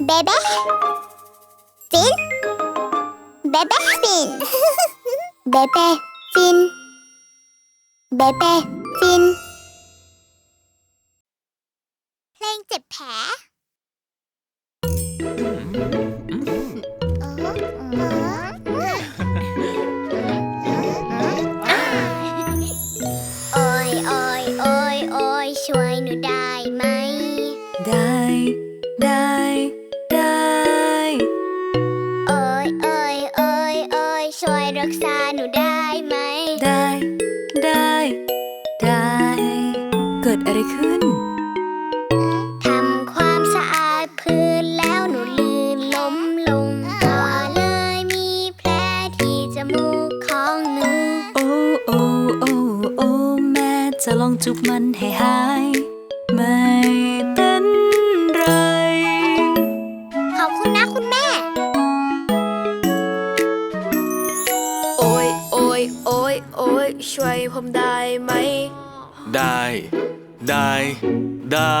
Bebe Fin Bebe Fin Bebe Fin Bebe Fin เพลงเจ็บแผล รักษาหนูได้ไหม ได้ ได้ ได้ เกิดอะไรขึ้น ทำความสะอาดพื้นแล้วหนูลื่นล้มลง ก็เลยมีแผลที่จมูกของหนู โอ้ โอ้ โอ้ โอ้ แม่จะลองจุบมันให้ ช่วยผมได้ไหม ได้ ได้ ได้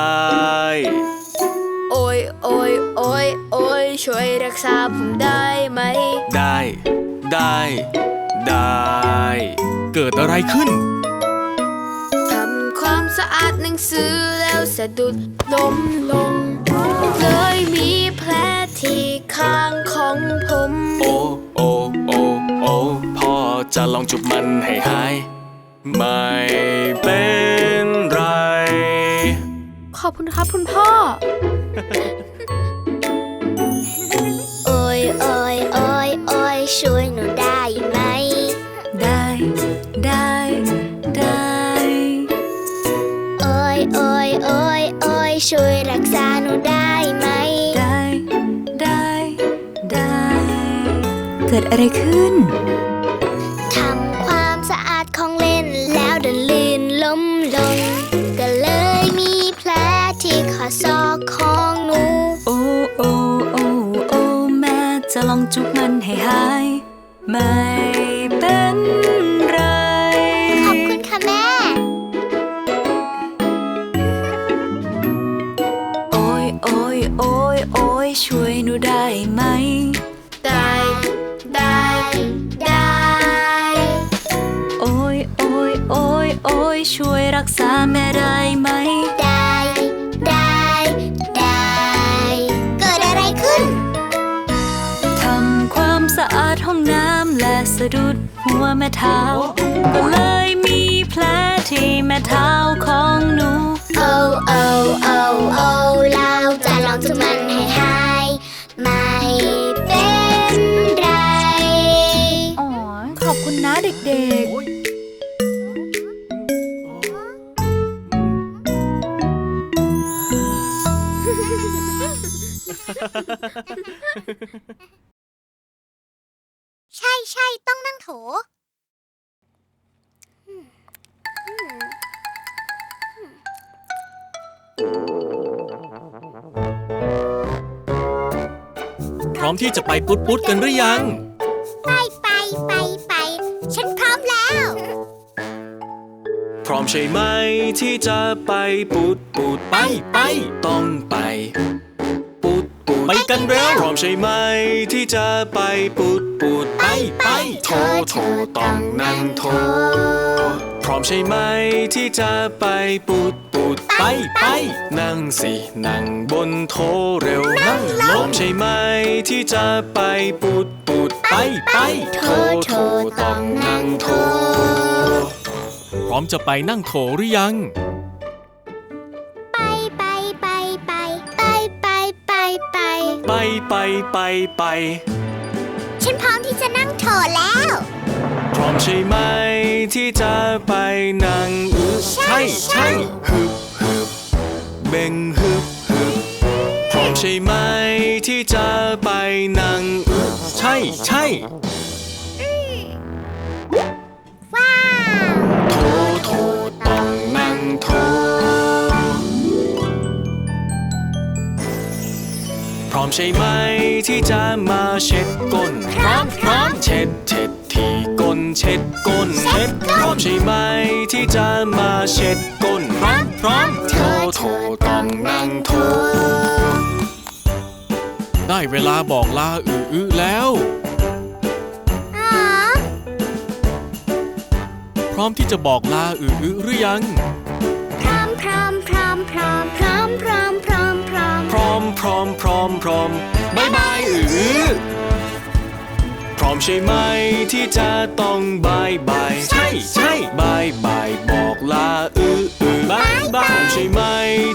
โอ้ยโอ้ยโอ้ยโอ้ยช่วยรักษาผมได้ไหม ได้ ได้ ได้ เกิดอะไรขึ้น ทำความสะอาดหนังสือแล้วสะดุดล้มลง เลยมีแผลที่ข้างของผม โอ้โอ้โอ้โอ้พ่อ จะลองจุบมันให้หาย ไม่เป็นไร ขอบคุณครับคุณพ่อ โอ้ยโอ้ยโอ้ยโอ้ยช่วยหนูได้ไหม ได้ ได้ ได้ โอ้ยโอ้ยโอ้ยโอ้ยช่วยรักษาหนูได้ไหม ได้ ได้ ได้ เกิดอะไรขึ้น ไม่เป็นไร ขอบคุณค่ะแม่ โอ้ยโอ้ยโอ้ยโอ้ยช่วยหนูได้ไหม ได้ ได้ ได้ โอ้ยโอ้ยโอ้ยโอ้ยช่วยรักษาแม่ได้ไหม ได้ ได้ ได้ เกิดอะไรขึ้น ทำความสะอาดห้องน้ำและ สะดุดหัวแม่เท้า ก็เลยมีแผลที่แม่เท้าของหนู โอ้โอ้โอ้โอ้เราจะลองทุกมันให้หาย ไม่เป็นไร อ๋อ ขอบคุณนะเด็กๆ ใช่ใช่ต้องนั่งโถพร้อมที่จะไปปุ๊ดปุ๊ดกันหรือยัง ไปไปไปไปฉันพร้อมแล้ว พร้อมใช่ไหมที่จะไปปุดปุดไปไปต้องไปปุดปุดไปกันเร็วพร้อมใช่ไหมที่จะไปปุด ปุดไปไปโทโทต้องนั่งโท พร้อมใช่ไหมที่จะไปปุดปุดไปไปนั่งสินั่งบนโทเร็วนั่งลงพร้อมใช่ไหมที่จะไปปุดปุดไปไปโทโทต้องนั่งโท พร้อมจะไปนั่งโถหรือยัง ไปไปไปไปไปไปไปไปไปไปไป ฉันพร้อมที่จะนั่งโถแล้ว พร้อมใช่ไหมที่จะไปนั่งอึใช่ใช่ ฮึบฮึบเบ่งฮึบฮึบพร้อมใช่ไหมที่จะไปนั่งอึใช่ใช่ อมใช่ไหม ที่จะมาเช็ดก้น พร้อมพร้อมเช็ดเช็ดที่ก้นเช็ดก้นเช็ดพร้อมใช่ไหม ที่จะมาเช็ดก้น พร้อมพร้อมโถโถต้องนั่งโถได้เวลาบอกลาอืออแล้วอ๋อพร้อมที่จะบอกลาอืออหรือยัง พร้อมพร้อมพร้อมพร้อมพร้อมพร้อมพร้อมพร้อมพร้อมพร้อมพร้อมบายบายอือพร้อมใช่ไหมที่จะต้องบายบายใช่ใช่บายบายบอกลาอืออือบายบายพร้อมใช่ไหม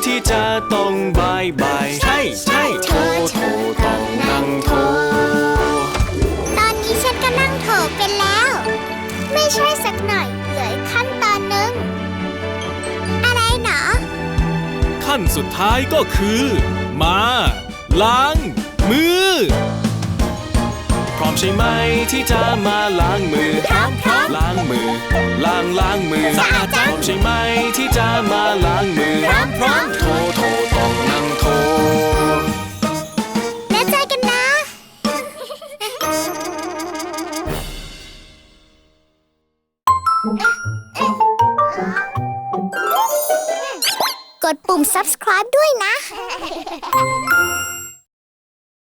ที่จะต้องบายบายใช่ใช่โทรโทรต้องนั่งโทรตอนนี้ฉันก็นั่งโถเป็นแล้ว ไม่ใช่สักหน่อย นสุดท้ายก็คือ มา ล้าง มือ พร้อมใช่ไหมที่จะมาล้างมือพร้อมพร้อมล้างมือ ล้างล้างมือสะอาดจังพร้อมใช่ไหมที่จะมาล้างมือพร้อมพร้อมโทรโทรต้องนั่งโทรแล้วเจอกันนะ กดปุ่ม subscribe ด้วยนะ